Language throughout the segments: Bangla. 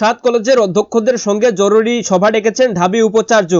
সাত কলেজের অধ্যক্ষদের সঙ্গে জরুরি সভা ডেকেছেন ঢাবি উপাচার্য।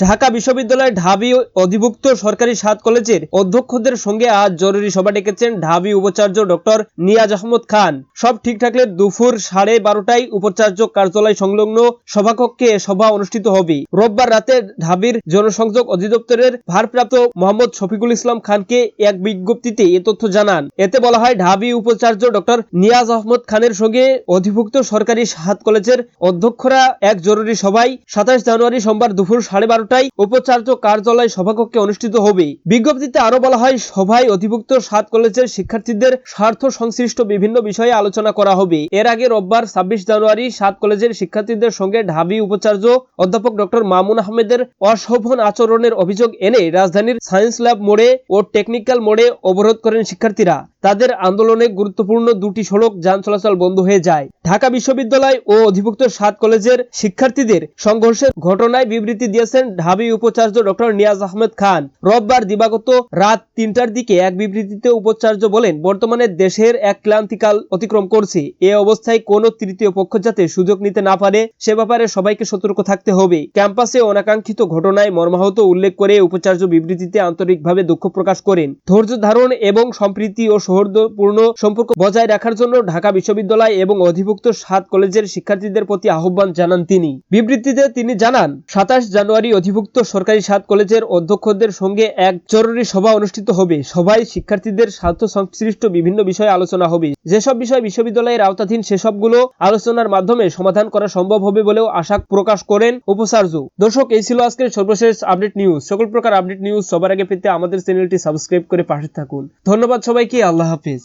ঢাকা বিশ্ববিদ্যালয়ের ঢাবি অধিভুক্ত সরকারি সাত কলেজের অধ্যক্ষদের সঙ্গে আজ জরুরি সভা ডেকেছেন ঢাবি উপাচার্য ডক্টর নিয়াজ আহমদ খান। সব ঠিক থাকলে দুপুর সাড়ে বারোটায় উপাচার্য কার্যালয় সংলগ্ন সভাকক্ষে সভা অনুষ্ঠিত হবে। রোববার রাতে ঢাবির জনসংযোগ অধিদপ্তরের ভারপ্রাপ্ত মোহাম্মদ শফিকুল ইসলাম খানকে এক বিজ্ঞপ্তিতে এ তথ্য জানান। এতে বলা হয়, ঢাবি উপাচার্য ডক্টর নিয়াজ আহমদ খানের সঙ্গে অধিভুক্ত সরকারি সাত কলেজের অধ্যক্ষরা এক জরুরি সভায় সাতাশ জানুয়ারি সোমবার দুপুর সাড়ে বারোটায় উপাচার্য কার্যালয় সভাকক্ষে অনুষ্ঠিত হবে। বিজ্ঞপ্তিতে আরও বলা হয়, সভায় অধিভুক্ত সাত কলেজের শিক্ষার্থীদের স্বার্থ সংশ্লিষ্ট বিভিন্ন বিষয়ে আলোচনা করা হবে। এর আগে রোববার ছাব্বিশ জানুয়ারি সাত কলেজের শিক্ষার্থীদের সঙ্গে ঢাবি উপাচার্য অধ্যাপক ডক্টর মামুন আহমেদের অশোভন আচরণের অভিযোগ এনে রাজধানীর সায়েন্স ল্যাব মোড়ে ও টেকনিক্যাল মোড়ে অবরোধ করেন শিক্ষার্থীরা। তাদের আন্দোলনে গুরুত্বপূর্ণ দুটি সড়ক যান চলাচল বন্ধ হয়ে যায়। ঢাকা বিশ্ববিদ্যালয় ও অধিভুক্ত সাত কলেজের শিক্ষার্থীদের সংঘর্ষের ঘটনায় বিবৃতি দিয়েছেন ঢাবি উপাচার্য ডক্টর নিয়াজ আহমেদ খান। রোববার দিবাগত রাত তিনটার দিকে এক বিবৃতিতে উপাচার্য বলেন, বর্তমানে দেশের এক ক্লান্তিকাল অতিক্রম করছে। এ অবস্থায় কোনো তৃতীয় পক্ষ যাতে সুযোগ নিতে না পারে, সে ব্যাপারে সবাইকে সতর্ক থাকতে হবে। ক্যাম্পাসে অনাকাঙ্ক্ষিত ঘটনায় মর্মাহত উল্লেখ করে উপাচার্য বিবৃতিতে আন্তরিকভাবে দুঃখ প্রকাশ করেন। ধৈর্য ধারণ এবং সম্প্রীতি ও সৌহার্দ্যপূর্ণ সম্পর্ক বজায় রাখার জন্য ঢাকা বিশ্ববিদ্যালয় এবং অধিভুক্ত সাত কলেজের শিক্ষার্থীদের প্রতি আহ্বান জানান তিনি। বিবৃতিতে তিনি জানান, সাতাশ জানুয়ারি অধিভুক্ত সরকারি সাত কলেজের অধ্যক্ষদের সঙ্গে এক জরুরি সভা অনুষ্ঠিত হবে। সভায় শিক্ষার্থীদের স্বার্থ সংশ্লিষ্ট বিভিন্ন বিষয়ে আলোচনা হবে। যেসব বিষয় বিশ্ববিদ্যালয়ের আওতাধীন সেসবগুলো আলোচনার মাধ্যমে সমাধান করা সম্ভব হবে বলেও আশা প্রকাশ করেন উপাচার্য। দর্শক, এই ছিল আজকের সর্বশেষ আপডেট নিউজ। সকল প্রকার আপডেট নিউজ সবার আগে পেতে আমাদের চ্যানেলটি সাবস্ক্রাইব করে পাশে থাকুন। ধন্যবাদ সবাইকে আল্লাহ হাফিজ।